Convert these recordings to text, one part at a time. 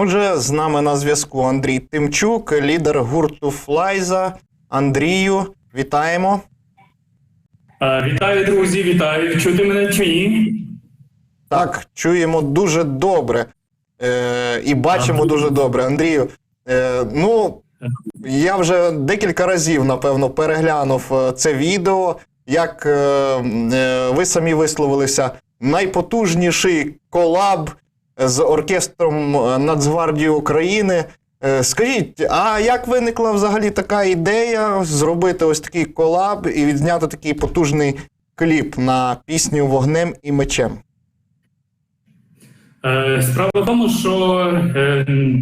Отже, з нами на зв'язку Андрій Тимчук, лідер гурту Флайза. Андрію, вітаємо. Вітаю, друзі, вітаю. Чути мене чи ні? Так, чуємо дуже добре е, і бачимо дуже добре. Андрію, е, ну я вже декілька разів, напевно, переглянув е, це відео. Як е, е, ви самі висловилися, найпотужніший колаб з оркестром е, Нацгвардії України. Е, Скажіть, а як виникла взагалі така ідея зробити ось такий колаб і відзняти такий потужний кліп на пісню Вогнем і мечем? Е, Справа в тому, що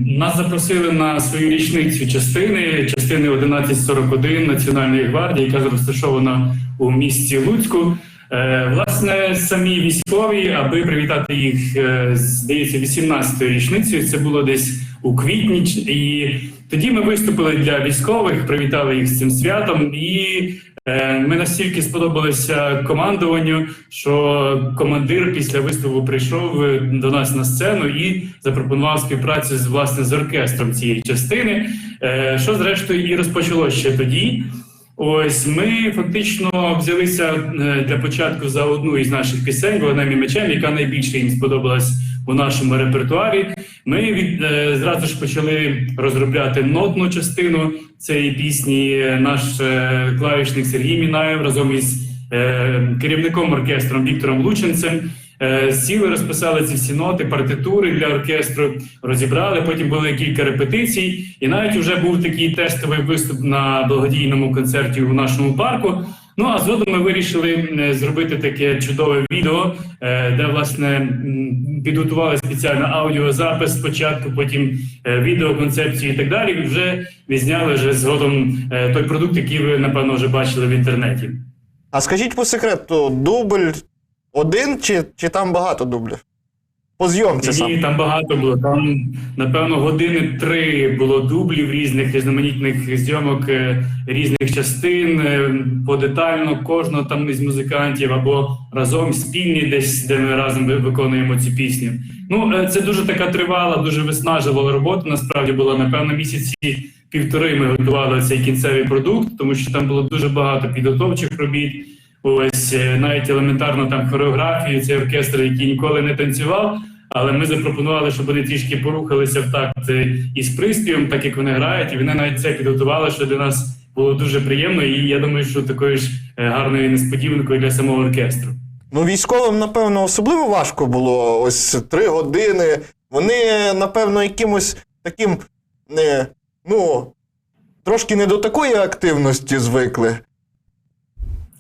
нас запросили на свою річницю частини, частини 1141 Національної гвардії, яка розташована у місті Луцьку. Е, Власне, самі військові, аби привітати їх, е, здається, 18-ю річницею. Це було десь у квітні. І тоді ми виступили для військових, привітали їх з цим святом. І е, ми настільки сподобалися командуванню, що командир після виступу прийшов до нас на сцену і запропонував співпрацю з власне з оркестром цієї частини, що зрештою і розпочалося ще тоді. Ось ми фактично взялися е, для початку за одну із наших пісень «Вогнем і мечем, яка найбільше їм сподобалась у нашому репертуарі. Ми від е, зразу ж почали розробляти нотну частину цієї пісні. Наш е, клавішник Сергій Мінаєв разом із керівником оркестром Віктором Лученцем. Е, Сіли, розписали ці всі ноти, партитури для оркестру, розібрали. Потім були кілька репетицій, і навіть вже був такий тестовий виступ на благодійному концерті у нашому парку. Ну а згодом ми вирішили зробити таке чудове відео, е, де власне підготували спеціально аудіозапис спочатку, потім е, відеоконцепцію і так далі. І вже відзняли вже згодом той продукт, який ви напевно вже бачили в інтернеті. А скажіть по секрету, дубль один чи, чи там багато дублів? По зйомці Ні, сам. там багато було. Там, напевно, години три було дублів різних різноманітних зйомок е, різних частин, е, подетально кожного там із музикантів або разом спільні, десь де ми разом виконуємо цю пісню. Ну, е, це дуже така тривала, дуже виснажлива робота. Насправді була напевно місяці півтори. Ми готували цей кінцевий продукт, тому що там було дуже багато підготовчих робіт. Ось е, навіть елементарно там хореографію, цей оркестр, який ніколи не танцював. Але ми запропонували, щоб вони трішки порухалися в такт е, із приспівом, так як вони грають, і вони навіть це підготували, що для нас було дуже приємно. І я думаю, що такою ж е, гарною несподіванкою для самого оркестру. Ну, військовим, напевно, особливо важко було ось три години. Вони, напевно, якимось таким не, ну, трошки не до такої активності звикли.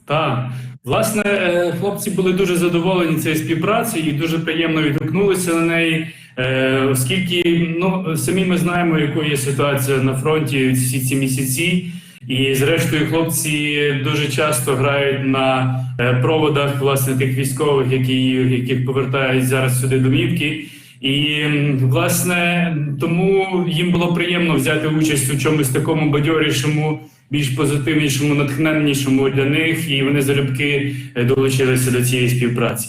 Так, власне, е, хлопці були дуже задоволені цією співпрацею і дуже приємно відгукнулися на неї, е, оскільки ну самі ми знаємо, якою є ситуація на фронті всі ці місяці. І зрештою, хлопці дуже часто грають на е, проводах власне тих військових, які яких повертають зараз сюди домівки. І власне тому їм було приємно взяти участь у чомусь такому бадьорішому, більш позитивнішому, натхненнішому для них, і вони залюбки е, долучилися до цієї співпраці.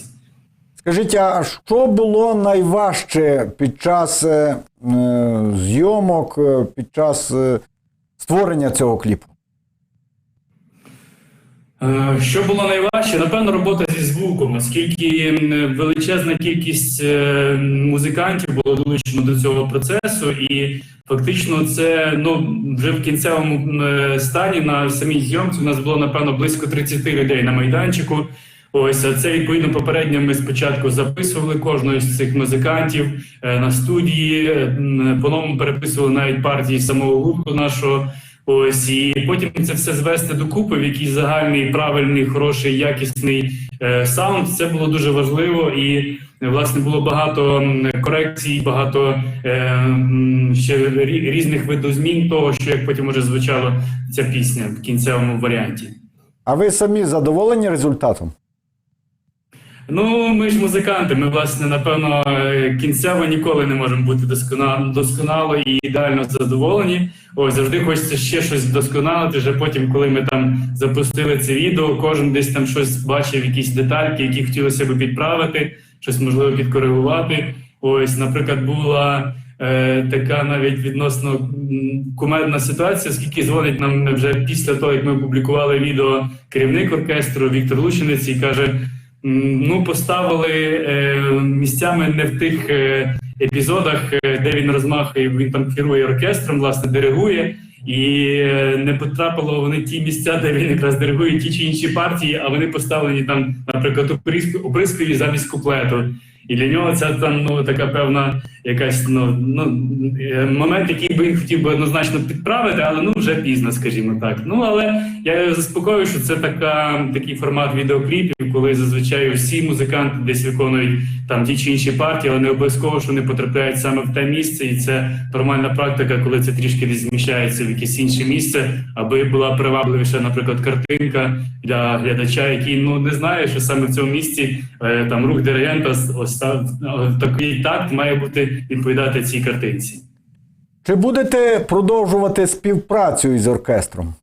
Скажіть, а що було найважче під час е, е, зйомок, е, під час е, створення цього кліпу? Е, Що було найважче? Напевно, робота зі звуком, оскільки величезна кількість е, музикантів було долучено до цього процесу, і фактично це ну вже в кінцевому е, стані на самій зйомці у нас було напевно близько 30 людей на майданчику. Ось а це відповідно попередньо. Ми спочатку записували кожного з цих музикантів на студії. е, По-новому переписували навіть партії самого гурту нашого. Ось і потім це все звести докупи в якийсь загальний, правильний, хороший, якісний е, саунд. Це було дуже важливо, і власне було багато корекцій, багато е, ще рі- різних видозмін того, що як потім уже звучала ця пісня в кінцевому варіанті. А ви самі задоволені результатом? Ну, ми ж музиканти. Ми, власне, напевно, кінцево ніколи не можемо бути досконало, досконало і ідеально задоволені. Ось завжди хочеться ще щось вдосконалити. Вже потім, коли ми там запустили це відео, кожен десь там щось бачив, якісь детальки, які хотілося би підправити, щось можливо підкоригувати. Ось, наприклад, була е, така навіть відносно кумедна ситуація, оскільки дзвонить нам вже після того, як ми опублікували відео керівник оркестру Віктор Лучинець і каже: ну, поставили е, місцями не в тих е, епізодах, е, де він розмахує, він там керує оркестром, власне, диригує. І не потрапило вони ті місця, де він якраз диригує ті чи інші партії, а вони поставлені там, наприклад, у приспіві замість куплету. І для нього це там ну така певна якась ну, ну е, момент, який би він хотів би однозначно підправити, але ну вже пізно, скажімо так. Ну але я його заспокою, що це така такий формат відеокліпів, коли зазвичай всі музиканти десь виконують там ті чи інші партії, але не обов'язково, що вони потрапляють саме в те місце, і це нормальна практика, коли це трішки десь зміщається в якесь інше місце, аби була привабливіша, наприклад, картинка для глядача, який ну не знає, що саме в цьому місці е, там рух диригента ось такий такт має бути відповідати цій картинці. Чи будете продовжувати співпрацю із оркестром?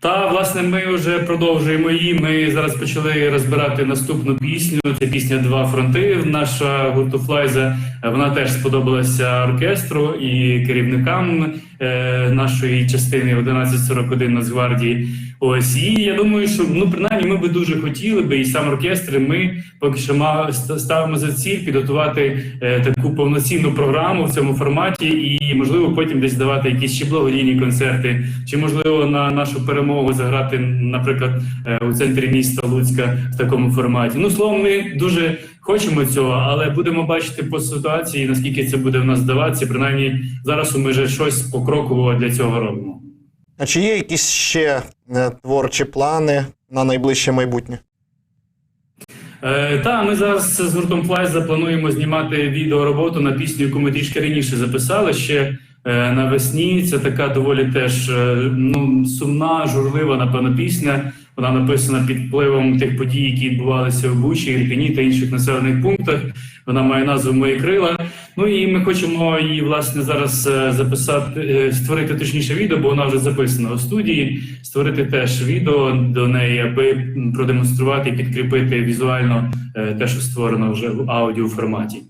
Та власне ми вже продовжуємо її. Ми зараз почали розбирати наступну пісню. Це пісня Два фронти. Наша гурту Флайза. Вона теж сподобалася оркестру і керівникам е, нашої частини 1141 Нацгвардії. Ось і я думаю, що ну принаймні ми би дуже хотіли би, і сам оркестр. Ми поки що ма- ставимо за ціль підготувати е, таку повноцінну програму в цьому форматі, і можливо потім десь давати якісь ще благодійні концерти, чи можливо на нашу перемогу заграти, наприклад, е, у центрі міста Луцька в такому форматі. Ну словом, ми дуже хочемо цього, але будемо бачити по ситуації, наскільки це буде в нас здаватися. Принаймні зараз ми вже щось покроково для цього робимо. А чи є якісь ще е, творчі плани на найближче майбутнє? Е, та ми зараз з гуртом Флайс заплануємо знімати відеороботу на пісню, яку ми трішки раніше записали ще навесні. Це така доволі теж е, ну сумна, журлива, напевно, пісня. Вона написана під впливом тих подій, які відбувалися в Бучі, Ірпіні та інших населених пунктах. Вона має назву Мої крила. Ну і ми хочемо її власне зараз е, записати, е, створити точніше відео, бо вона вже записана у студії. Створити теж відео до неї, аби продемонструвати і підкріпити візуально е, те, що створено вже в аудіо форматі.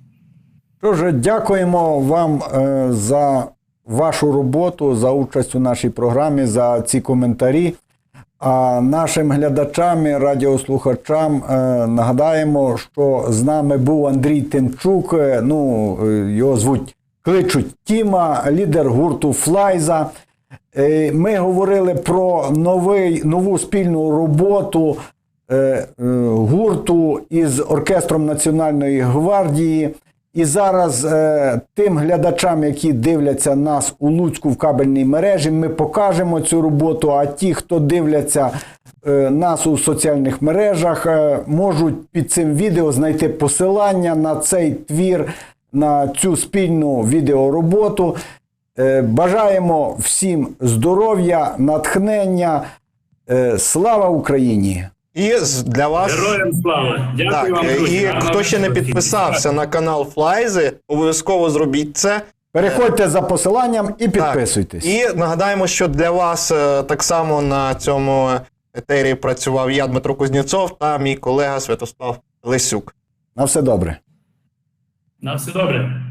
Що дякуємо вам е, за вашу роботу, за участь у нашій програмі, за ці коментарі. А нашим глядачам і радіослухачам е, нагадаємо, що з нами був Андрій Тимчук. е, Ну, е, його звуть кличуть Тіма, лідер гурту Флайза. Ми говорили про новий, нову спільну роботу гурту із оркестром Національної гвардії. І зараз е, тим глядачам, які дивляться нас у Луцьку в кабельній мережі, ми покажемо цю роботу. А ті, хто дивляться е, нас у соціальних мережах, е, можуть під цим відео знайти посилання на цей твір, на цю спільну відеороботу. Е, бажаємо всім здоров'я, натхнення. Е, слава Україні! І для вас. Героям слава! Дякую Так, вам, друзі. і хто ще не підписався на канал Флайзи, обов'язково зробіть це. Переходьте за посиланням і підписуйтесь. І нагадаємо, що для вас е, так само на цьому етері працював я, Дмитро Кузнєцов, та мій колега Святослав Лисюк. На все добре. На все добре.